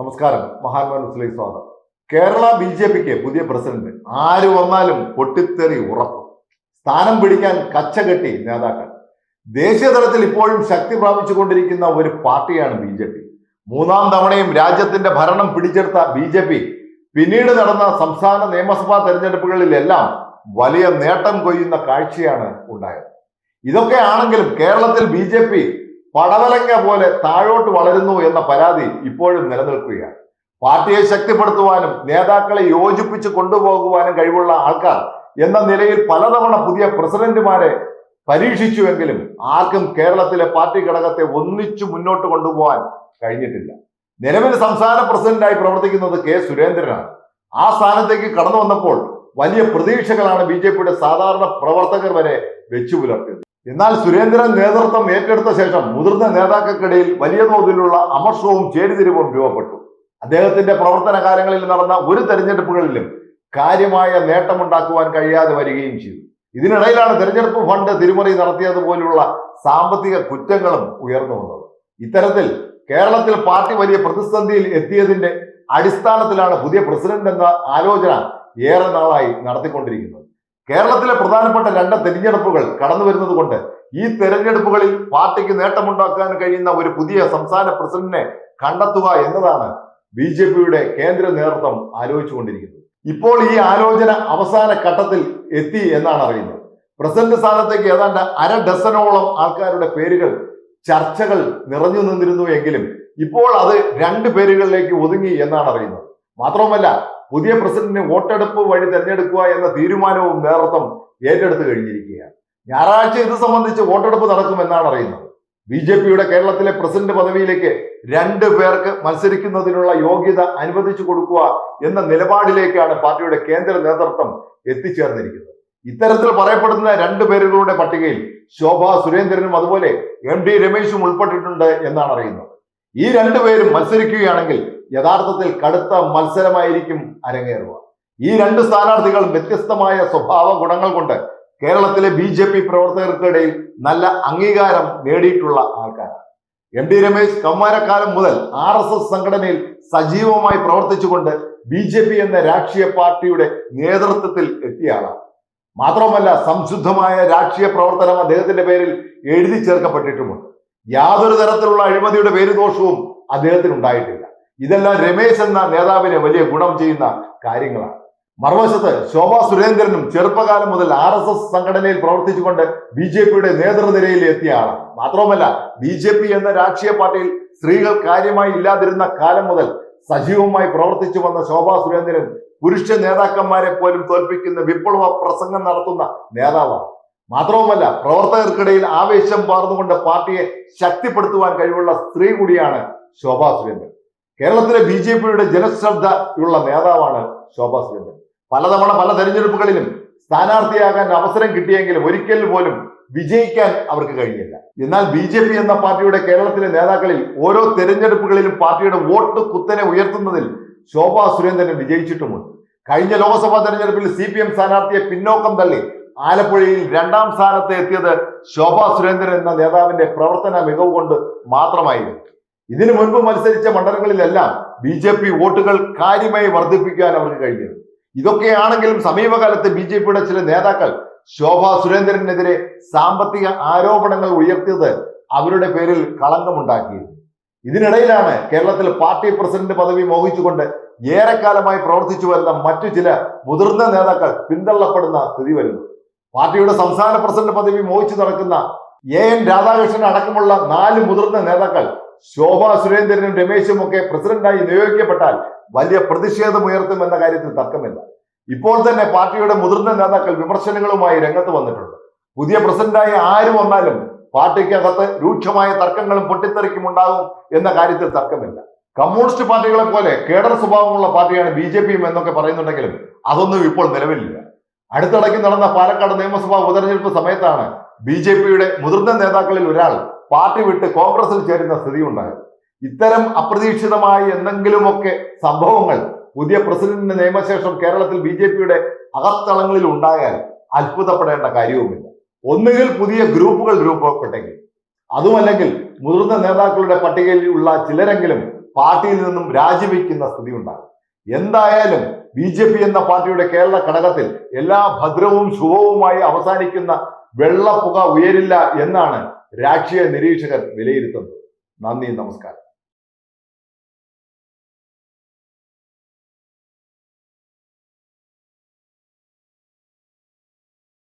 നമസ്കാരം. മഹാത്മാ സ്വാഗതം. Kerala B J പിക്ക് പുതിയ പ്രസിഡന്റ്. ആര് വന്നാലും പൊട്ടിത്തെറി ഉറപ്പ്. സ്ഥാനം പിടിക്കാൻ കച്ചകെട്ടി നേതാക്കൾ. ദേശീയ തലത്തിൽ ഇപ്പോഴും ശക്തി പ്രാപിച്ചുകൊണ്ടിരിക്കുന്ന ഒരു പാർട്ടിയാണ് ബി ജെ പി. മൂന്നാം തവണയും രാജ്യത്തിന്റെ ഭരണം പിടിച്ചെടുത്ത ബി ജെ പി പിന്നീട് നടന്ന സംസ്ഥാന നിയമസഭാ തെരഞ്ഞെടുപ്പുകളിലെല്ലാം വലിയ നേട്ടം കൊയ്യുന്ന കാഴ്ചയാണ് ഉണ്ടായത്. ഇതൊക്കെ ആണെങ്കിലും കേരളത്തിൽ ബി ജെ പി പടവലങ്ങ പോലെ താഴോട്ട് വളരുന്നു എന്ന പരാതി ഇപ്പോഴും നിലനിൽക്കുകയാണ്. പാർട്ടിയെ ശക്തിപ്പെടുത്തുവാനും നേതാക്കളെ യോജിപ്പിച്ച് കൊണ്ടുപോകുവാനും കഴിവുള്ള ആൾക്കാർ എന്ന നിലയിൽ പലതവണ പുതിയ പ്രസിഡന്റുമാരെ പരീക്ഷിച്ചുവെങ്കിലും ആർക്കും കേരളത്തിലെ പാർട്ടി ഘടകത്തെ ഒന്നിച്ചു മുന്നോട്ട് കൊണ്ടുപോകാൻ കഴിഞ്ഞിട്ടില്ല. നിലവിൽ സംസ്ഥാന പ്രസിഡന്റായി പ്രവർത്തിക്കുന്നത് കെ സുരേന്ദ്രനാണ്. ആ സ്ഥാനത്തേക്ക് കടന്നു വന്നപ്പോൾ വലിയ പ്രതീക്ഷകളാണ് ബി സാധാരണ പ്രവർത്തകർ വരെ വെച്ചു പുലർത്തിയത് എന്നാൽ സുരേന്ദ്രൻ നേതൃത്വം ഏറ്റെടുത്ത ശേഷം മുതിർന്ന നേതാക്കൾക്കിടയിൽ വലിയ തോതിലുള്ള അമർഷവും ചേരിതിരിവും രൂപപ്പെട്ടു. അദ്ദേഹത്തിന്റെ പ്രവർത്തന കാലങ്ങളിൽ നടന്ന ഒരു തെരഞ്ഞെടുപ്പുകളിലും കാര്യമായ നേട്ടമുണ്ടാക്കുവാൻ കഴിയാതെ വരികയും ചെയ്തു. ഇതിനിടയിലാണ് തെരഞ്ഞെടുപ്പ് ഫണ്ട് തിരിമറി നടത്തിയതുപോലുള്ള സാമ്പത്തിക കുറ്റങ്ങളും ഉയർന്നു വന്നത്. ഇത്തരത്തിൽ കേരളത്തിൽ പാർട്ടി വലിയ പ്രതിസന്ധിയിൽ എത്തിയതിന്റെ അടിസ്ഥാനത്തിലാണ് പുതിയ പ്രസിഡന്റ് എന്ന ആലോചന ഏറെ നാളായി നടത്തിക്കൊണ്ടിരിക്കുന്നത്. കേരളത്തിലെ പ്രധാനപ്പെട്ട രണ്ട് തെരഞ്ഞെടുപ്പുകൾ കടന്നു വരുന്നത് കൊണ്ട് ഈ തെരഞ്ഞെടുപ്പുകളിൽ പാർട്ടിക്ക് നേട്ടമുണ്ടാക്കാൻ കഴിയുന്ന ഒരു പുതിയ സംസ്ഥാന പ്രസിഡന്റിനെ കണ്ടെത്തുക എന്നതാണ് ബി ജെ പിയുടെ കേന്ദ്ര നേതൃത്വം ആലോചിച്ചുകൊണ്ടിരിക്കുന്നത്. ഇപ്പോൾ ഈ ആലോചന അവസാന ഘട്ടത്തിൽ എത്തി എന്നാണ് അറിയുന്നത്. പ്രസിഡന്റ് സ്ഥാനത്തേക്ക് ഏതാണ്ട് അര ഡസനോളം ആൾക്കാരുടെ പേരുകൾ ചർച്ചകൾ നിറഞ്ഞു നിന്നിരുന്നു എങ്കിലും ഇപ്പോൾ അത് രണ്ട് പേരുകളിലേക്ക് ഒതുങ്ങി എന്നാണ് അറിയുന്നത്. മാത്രവുമല്ല പുതിയ പ്രസിഡന്റിനെ വോട്ടെടുപ്പ് വഴി തെരഞ്ഞെടുക്കുക എന്ന തീരുമാനവും നേതൃത്വം ഏറ്റെടുത്തു കഴിഞ്ഞിരിക്കുകയാണ്. ഞായറാഴ്ച ഇത് സംബന്ധിച്ച് വോട്ടെടുപ്പ് നടക്കുമെന്നാണ് അറിയുന്നത്. ബി ജെ പിയുടെ കേരളത്തിലെ പ്രസിഡന്റ് പദവിയിലേക്ക് രണ്ട് പേർക്ക് മത്സരിക്കുന്നതിനുള്ള യോഗ്യത അനുവദിച്ചു കൊടുക്കുക എന്ന നിലപാടിലേക്കാണ് പാർട്ടിയുടെ കേന്ദ്ര നേതൃത്വം എത്തിച്ചേർന്നിരിക്കുന്നത്. ഇത്തരത്തിൽ പറയപ്പെടുന്ന രണ്ട് പേരുകളുടെ പട്ടികയിൽ ശോഭ സുരേന്ദ്രനും അതുപോലെ എം ഡി രമേശും ഉൾപ്പെട്ടിട്ടുണ്ട് എന്നാണ് അറിയുന്നത്. ഈ രണ്ടുപേരും മത്സരിക്കുകയാണെങ്കിൽ യഥാർത്ഥത്തിൽ കടുത്ത മത്സരമായിരിക്കും അരങ്ങേറുക. ഈ രണ്ട് സ്ഥാനാർത്ഥികൾ വ്യത്യസ്തമായ സ്വഭാവ ഗുണങ്ങൾ കൊണ്ട് കേരളത്തിലെ ബി ജെ പി പ്രവർത്തകർക്കിടയിൽ നല്ല അംഗീകാരം നേടിയിട്ടുള്ള ആൾക്കാരാണ്. എം ഡി രമേശ് കൗമാരക്കാലം മുതൽ ആർ എസ് എസ് സംഘടനയിൽ സജീവമായി പ്രവർത്തിച്ചുകൊണ്ട് ബി ജെ പി എന്ന രാഷ്ട്രീയ പാർട്ടിയുടെ നേതൃത്വത്തിൽ എത്തിയ ആളാണ് മാത്രവുമല്ല സംശുദ്ധമായ രാഷ്ട്രീയ പ്രവർത്തനം അദ്ദേഹത്തിന്റെ പേരിൽ എഴുതി ചേർക്കപ്പെട്ടിട്ടുമുണ്ട്. യാതൊരു തരത്തിലുള്ള അഴിമതിയുടെ പേരുദോഷവും അദ്ദേഹത്തിന് ഉണ്ടായിട്ടില്ല ഇതെല്ലാം രമേശ് എന്ന നേതാവിനെ വലിയ ഗുണം ചെയ്യുന്ന കാര്യങ്ങളാണ്. മറുവശത്ത് ശോഭാ സുരേന്ദ്രനും ചെറുപ്പകാലം മുതൽ ആർ എസ് എസ് സംഘടനയിൽ പ്രവർത്തിച്ചുകൊണ്ട് ബി ജെ പിയുടെ നേതൃനിരയിൽ എത്തിയ ആളാണ്. മാത്രവുമല്ല ബി ജെ പി എന്ന രാഷ്ട്രീയ പാർട്ടിയിൽ സ്ത്രീകൾ കാര്യമായി ഇല്ലാതിരുന്ന കാലം മുതൽ സജീവമായി പ്രവർത്തിച്ചു വന്ന ശോഭാ സുരേന്ദ്രൻ പുരുഷ നേതാക്കന്മാരെ പോലും തോൽപ്പിക്കുന്ന വിപ്ലവ പ്രസംഗം നടത്തുന്ന നേതാവാണ്. മാത്രവുമല്ല പ്രവർത്തകർക്കിടയിൽ ആവേശം പാർന്നുകൊണ്ട് പാർട്ടിയെ ശക്തിപ്പെടുത്തുവാൻ കഴിവുള്ള സ്ത്രീ കൂടിയാണ് ശോഭാ സുരേന്ദ്രൻ. കേരളത്തിലെ ബി ജെ പിയുടെ ജനശ്രദ്ധയുള്ള നേതാവാണ് ശോഭാ സുരേന്ദ്രൻ. പലതവണ പല തെരഞ്ഞെടുപ്പുകളിലും സ്ഥാനാർത്ഥിയാകാൻ അവസരം കിട്ടിയെങ്കിലും ഒരിക്കൽ പോലും വിജയിക്കാൻ അവർക്ക് കഴിഞ്ഞില്ല. എന്നാൽ ബി ജെ പി എന്ന പാർട്ടിയുടെ കേരളത്തിലെ നേതാക്കളിൽ ഓരോ തെരഞ്ഞെടുപ്പുകളിലും പാർട്ടിയുടെ വോട്ട് കുത്തനെ ഉയർത്തുന്നതിൽ ശോഭാ സുരേന്ദ്രൻ വിജയിച്ചിട്ടുമുണ്ട്. കഴിഞ്ഞ ലോക്സഭാ തെരഞ്ഞെടുപ്പിൽ സി പി എം സ്ഥാനാർത്ഥിയെ പിന്നോക്കം തള്ളി ആലപ്പുഴയിൽ രണ്ടാം സ്ഥാനത്ത് എത്തിയത് ശോഭാ സുരേന്ദ്രൻ എന്ന നേതാവിന്റെ പ്രവർത്തന മികവ് കൊണ്ട് മാത്രമായിരുന്നു. ഇതിനു മുൻപ് മത്സരിച്ച മണ്ഡലങ്ങളിലെല്ലാം ബി ജെ പി വോട്ടുകൾ കാര്യമായി വർദ്ധിപ്പിക്കാൻ അവർക്ക് കഴിഞ്ഞിരുന്നു. ഇതൊക്കെയാണെങ്കിലും സമീപകാലത്ത് ബി ജെ പിയുടെ ചില നേതാക്കൾ ശോഭാ സുരേന്ദ്രനെതിരെ സാമ്പത്തിക ആരോപണങ്ങൾ ഉയർത്തിയത് അവരുടെ പേരിൽ കളങ്കമുണ്ടാക്കിയിരുന്നു. ഇതിനിടയിലാണ് കേരളത്തിൽ പാർട്ടി പ്രസിഡന്റ് പദവി മോഹിച്ചുകൊണ്ട് ഏറെക്കാലമായി പ്രവർത്തിച്ചു വരുന്ന മറ്റു ചില മുതിർന്ന നേതാക്കൾ പിന്തള്ളപ്പെടുന്ന സ്ഥിതി വരുന്നു. പാർട്ടിയുടെ സംസ്ഥാന പ്രസിഡന്റ് പദവി മോഹിച്ചു നടക്കുന്ന എ എൻ രാധാകൃഷ്ണൻ അടക്കമുള്ള നാല് മുതിർന്ന നേതാക്കൾ ശോഭാ സുരേന്ദ്രനും രമേശും ഒക്കെ പ്രസിഡന്റായി നിയോഗിക്കപ്പെട്ടാൽ വലിയ പ്രതിഷേധമുയർത്തും എന്ന കാര്യത്തിൽ തർക്കമില്ല. ഇപ്പോൾ തന്നെ പാർട്ടിയുടെ മുതിർന്ന നേതാക്കൾ വിമർശനങ്ങളുമായി രംഗത്ത് വന്നിട്ടുണ്ട്. പുതിയ പ്രസിഡന്റായി ആര് വന്നാലും പാർട്ടിക്കകത്ത് രൂക്ഷമായ തർക്കങ്ങളും പൊട്ടിത്തെറിക്കും ഉണ്ടാകും എന്ന കാര്യത്തിൽ തർക്കമില്ല. കമ്മ്യൂണിസ്റ്റ് പാർട്ടികളെ പോലെ കേഡർ സ്വഭാവമുള്ള പാർട്ടിയാണ് ബി ജെ പിയും എന്നൊക്കെ പറയുന്നുണ്ടെങ്കിലും അതൊന്നും ഇപ്പോൾ നിലവിലില്ല. അടുത്തിടയ്ക്ക് നടന്ന പാലക്കാട് നിയമസഭാ ഉപതെരഞ്ഞെടുപ്പ് സമയത്താണ് ബി ജെ പിയുടെ മുതിർന്ന നേതാക്കളിൽ ഒരാൾ പാർട്ടി വിട്ട് കോൺഗ്രസിൽ ചേരുന്ന സ്ഥിതി ഉണ്ടായത് ഇത്തരം അപ്രതീക്ഷിതമായ എന്തെങ്കിലുമൊക്കെ സംഭവങ്ങൾ പുതിയ പ്രസിഡന്റിന്റെ നിയമശേഷം കേരളത്തിൽ ബി ജെ പിയുടെ അകത്തളങ്ങളിൽ ഉണ്ടായാൽ അത്ഭുതപ്പെടേണ്ട കാര്യവുമില്ല. ഒന്നുകിൽ പുതിയ ഗ്രൂപ്പുകൾ രൂപപ്പെട്ടെങ്കിൽ അതുമല്ലെങ്കിൽ മുതിർന്ന നേതാക്കളുടെ പട്ടികയിൽ ഉള്ള ചിലരെങ്കിലും പാർട്ടിയിൽ നിന്നും രാജിവെക്കുന്ന സ്ഥിതി ഉണ്ടാകും എന്തായാലും ബി ജെ പി എന്ന പാർട്ടിയുടെ കേരള ഘടകത്തിൽ എല്ലാ ഭദ്രവും ശുഭവുമായി അവസാനിക്കുന്ന വെള്ളപ്പുക ഉയരില്ല എന്നാണ് രാഷ്ട്രീയ നിരീക്ഷകർ വിലയിരുത്തുന്നത്. നന്ദി നമസ്കാരം.